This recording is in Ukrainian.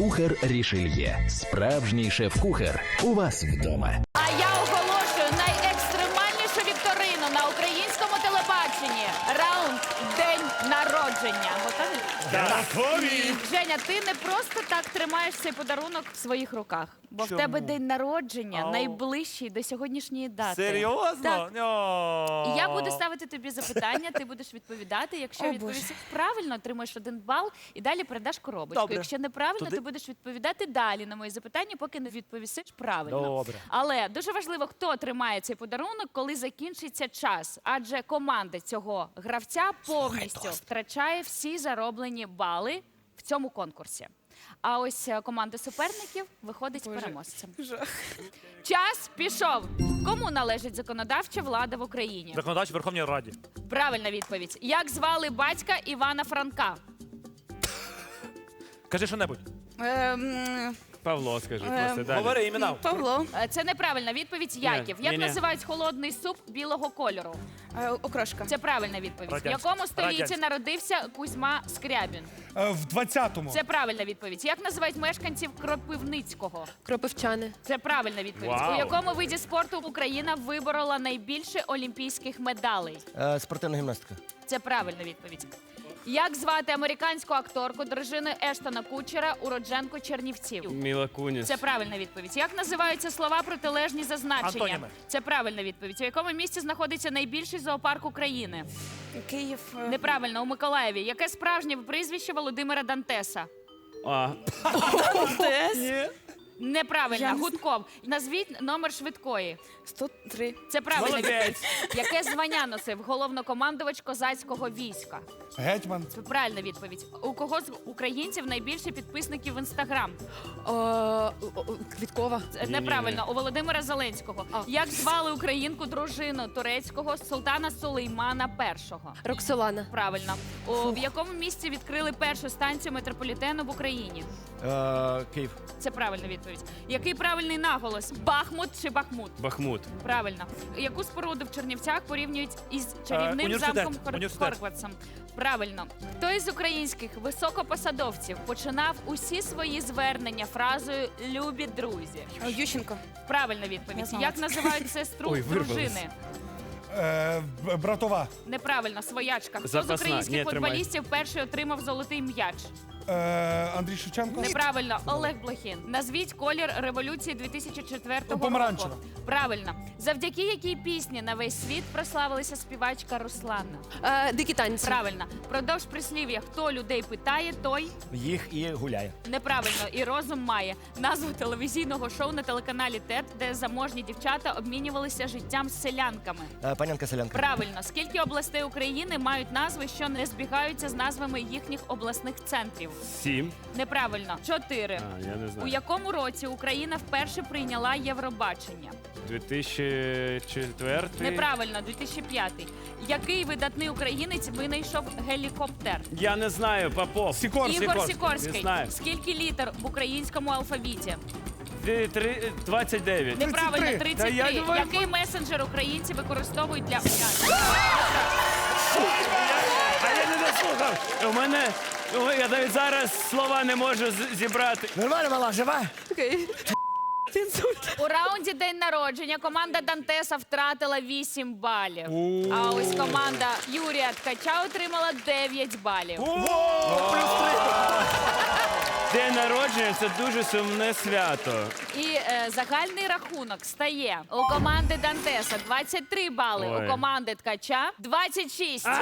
Кухар Рішельє. Справжній шеф-кухар. У вас вдома. А я оголошую найекстремальнішу вікторину на українському телебаченні. Раунд народження. Готові? Готові! Женя, ти не просто так тримаєш цей подарунок в своїх руках, бо в тебе день народження Ау. найближчий до сьогоднішньої дати. Серйозно? Так. О. І я буду ставити тобі запитання, ти будеш відповідати. Якщо О, відповісиш правильно, отримаєш один бал і далі передаш коробочку. Добре. Якщо неправильно, Туди- ти будеш відповідати далі на мої запитання, поки не відповісиш правильно. Добре. Але дуже важливо, хто тримає цей подарунок, коли закінчиться час. Адже команда цього гравця повністю втрачає всі зароблені бали в цьому конкурсі. А ось е, команда суперників виходить переможцем. Час пішов. Кому належить законодавча влада в Україні? Законодавчій Верховній Раді. Правильна відповідь. Як звали батька Івана Франка? Кажи що-небудь. Ем, Павло, скажи, Ем, просто далі. Говори імена. Павло, Е, Це неправильна відповідь. Яків. Як ні-ні. називають холодний суп білого кольору? е, окрошка. Це правильна відповідь. В Радянська. якому столітті Радянська. народився Кузьма Скрябін? Е, В 20-му. Це правильна відповідь. Як називають мешканців Кропивницького? Кропивчани. Це правильна відповідь. Вау. У якому виді спорту Україна виборола найбільше олімпійських медалей? Е, спортивна гімнастика. Це правильна відповідь. Як звати американську акторку дружину Ештона Кучера, уродженку Чернівців? Міла Куніс. Це правильна відповідь. Як називаються слова протилежні за значенням? Антоніми. Це правильна відповідь. У якому місці знаходиться найбільший зоопарк України? Київ. е, Неправильно, у Миколаєві. Яке справжнє прізвище Володимира Дантеса? А, Тес. Неправильно, Я не Гудков. Назвіть номер швидкої. 103. Це правильна Молодець. відповідь. Яке звання носив головнокомандувач козацького війська? Гетьман. Це правильна відповідь. У кого з українців найбільше підписників в інстаграм? О, о, о, Квіткова. Це Неправильно, у Володимира Зеленського. Як звали українку дружину турецького султана Сулеймана І? Роксолана. Правильно. У в якому місці відкрили першу станцію метрополітену в Україні? Е, Київ. Це правильна відповідь. Який правильний наголос? Бахмут чи Бахмут? Бахмут. Правильно. Яку споруду в Чернівцях порівнюють із чарівним університет. замком Хор- Університет. Правильно. Хто із українських високопосадовців починав усі свої звернення фразою Любі друзі? Ющенко. Правильна відповідь. Знала Як це. називають сестру Ой, вирвалось. дружини? Е, б- братова. Неправильно, своячка. Хто з Запасна. українських Ні, тримай. футболістів перший отримав золотий м'яч? Е, Андрій Шевченко. Неправильно, Олег Блохін. Назвіть колір революції 2004 року. Помаранчева. Правильно. Завдяки якій пісні на весь світ прославилася співачка Руслана? Е, Дикі танці. Правильно. Продовж прислів'я хто людей питає, той Їх і гуляє. неправильно і розум має назву телевізійного шоу на телеканалі ТЕТ, де заможні дівчата обмінювалися життям з селянками. Е, Панянка селянка. Правильно, скільки областей України мають назви, що не збігаються з назвами їхніх обласних центрів? Сім. Неправильно, чотири. А, я не У знаю. якому році Україна вперше прийняла Євробачення? 2004. Неправильно, 2005. Який видатний українець винайшов гелікоптер? Я не знаю, Попов. Сікорський. Ігор Не Сікорський. знаю. Скільки літер в українському алфавіті? Дві- три- 29. Неправильно, 33. 33. Та я думаю, Який месенджер українці використовують для А я. У мене. Я навіть зараз слова не можу з- зібрати. Нормально, мала, жива? Окей. У раунді день народження команда Дантеса втратила 8 балів. А ось команда Юрія Ткача отримала 9 балів. День народження це дуже сумне свято. І е, загальний рахунок стає у команди Дантеса 23 бали, Ой. у команди Ткача 26. А ми